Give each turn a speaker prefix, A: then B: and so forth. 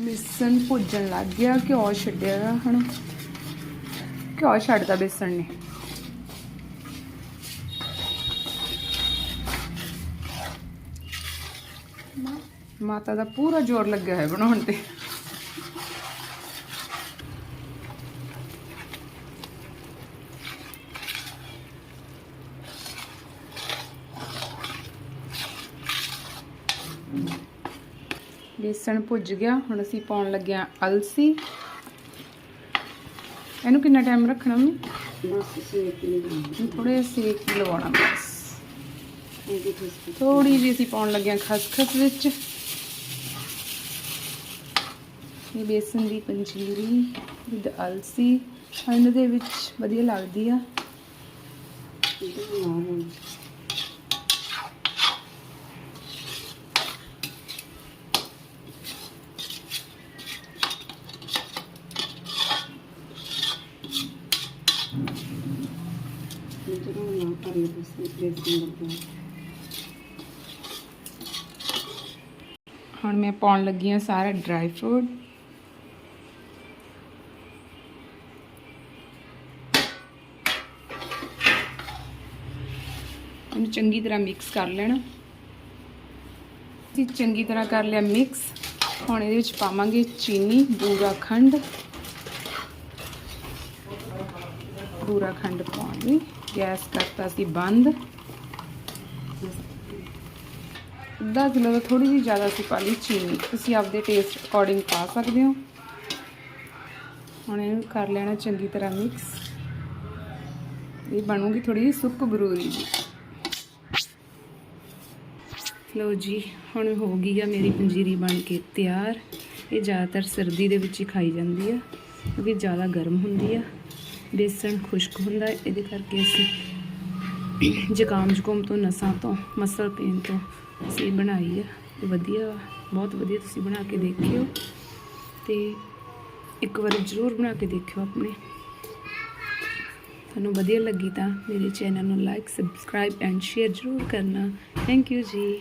A: ਬੇਸਣ ਭੁੱਜਣ ਲੱਗ ਗਿਆ ਘਿਓ ਛੱਡਿਆ ਹੁਣ। ਘਿਓ ਛੱਡਦਾ ਬੇਸਣ ਨੇ। ਮਾਤਾ ਦਾ ਪੂਰਾ ਜ਼ੋਰ ਲੱਗਿਆ ਹੈ ਬਣਾਉਣ ਤੇ। ਬੇਸਣ ਭੁੱਜ ਗਿਆ ਹੁਣ ਅਸੀਂ ਪਾਉਣ ਲੱਗੇ ਹਾਂ ਅਲਸੀ। ਇਹਨੂੰ ਕਿੰਨਾ ਟਾਈਮ ਰੱਖਣਾ ਮੈਂ
B: ਬਸ ਸੇਕ ਨਹੀਂ
A: ਥੋੜੇ ਸੇਕ ਲਵਾਉਣਾ ਬਸ। ਥੋੜੀ ਜਿਹੀ ਅਸੀਂ ਪਾਉਣ ਲੱਗੇ ਹਾਂ ਖਸਖਸ ਵਿੱਚ। ਇਹ ਬੇਸਨ ਦੀ ਪੰਜੀਰੀ ਵਿਦ ਅਲਸੀ। ਇਹਨਾਂ ਦੇ ਵਿੱਚ ਵਧੀਆ ਲੱਗਦੀ ਆ।
B: ਇਹਦੇ ਤੁਸੀਂ ਬੇਸਨ ਲੱਗਦਾ
A: ਹੁਣ ਮੈਂ ਪਾਉਣ ਲੱਗੀ ਹਾਂ ਸਾਰਾ ਡਰਾਈ ਫਰੂਟ ਇਹਨੂੰ ਚੰਗੀ ਤਰ੍ਹਾਂ ਮਿਕਸ ਕਰ ਲੈਣਾ। ਅਸੀਂ ਚੰਗੀ ਤਰ੍ਹਾਂ ਕਰ ਲਿਆ ਮਿਕਸ ਹੁਣ ਇਹਦੇ ਵਿੱਚ ਪਾਵਾਂਗੇ ਚੀਨੀ, ਬੂਰਾ ਖੰਡ। ਬੂਰਾ ਖੰਡ ਪਾਉਣੀ। ਗੈਸ ਕਰਤਾ ਸੀ ਬੰਦ। ਅੱਧਾ ਕਿਲੋ ਦਾ ਥੋੜੀ ਜਿਹੀ ਜ਼ਿਆਦਾ ਸੀ ਪਾ ਲਈ ਚੀਨੀ। ਤੁਸੀਂ ਆਪਦੇ ਟੇਸਟ ਅਕੋਰਡਿੰਗ ਪਾ ਸਕਦੇ ਹੋ। ਹੁਣ ਇਹਨੂੰ ਕਰ ਲੈਣਾ ਚੰਗੀ ਤਰ੍ਹਾਂ ਮਿਕਸ ਇਹ ਬਣੂਗੀ ਥੋੜੀ ਜਿਹੀ ਸੁੱਕ ਬਰੂਰੀ ਜੀ। ਲਓ ਜੀ, ਹੁਣ ਹੋ ਗਈ ਆ ਮੇਰੀ ਪੰਜੀਰੀ ਬਣ ਕੇ ਤਿਆਰ। ਇਹ ਜ਼ਿਆਦਾਤਰ ਸਰਦੀ ਦੇ ਵਿੱਚ ਹੀ ਖਾਈ ਜਾਂਦੀ ਆ, ਕਿਉਂਕਿ ਜ਼ਿਆਦਾ ਗਰਮ ਹੁੰਦੀ ਆ। ਬੇਸਣ ਖੁਸ਼ਕ ਹੁੰਦਾ ਇਹਦੇ ਕਰਕੇ ਅਸੀਂ ਜ਼ੁਕਾਮ ਜ਼ੁਕਾਮ ਤੋਂ ਨਸਾਂ ਤੋਂ ਮਸਲ ਪੇਨ ਤੋਂ ਅਸੀਂ ਬਣਾਈ ਆ ਤੇ ਵਧੀਆ ਬਹੁਤ ਵਧੀਆ ਤੁਸੀਂ ਬਣਾ ਕੇ ਦੇਖਿਓ। ਤੇ ਇੱਕ ਵਾਰ ਜ਼ਰੂਰ ਬਣਾ ਕੇ ਦੇਖਿਓ ਆਪਣੇ। ਤੁਹਾਨੂੰ ਵਧੀਆ ਲੱਗੀ ਤਾਂ ਮੇਰੇ ਚੈਨਲ ਨੂੰ ਲਾਈਕ ਸਬਸਕ੍ਰਾਈਬ ਐਂਡ ਸ਼ੇਅਰ ਜ਼ਰੂਰ ਕਰਨਾ। ਥੈਂਕ ਯੂ ਜੀ।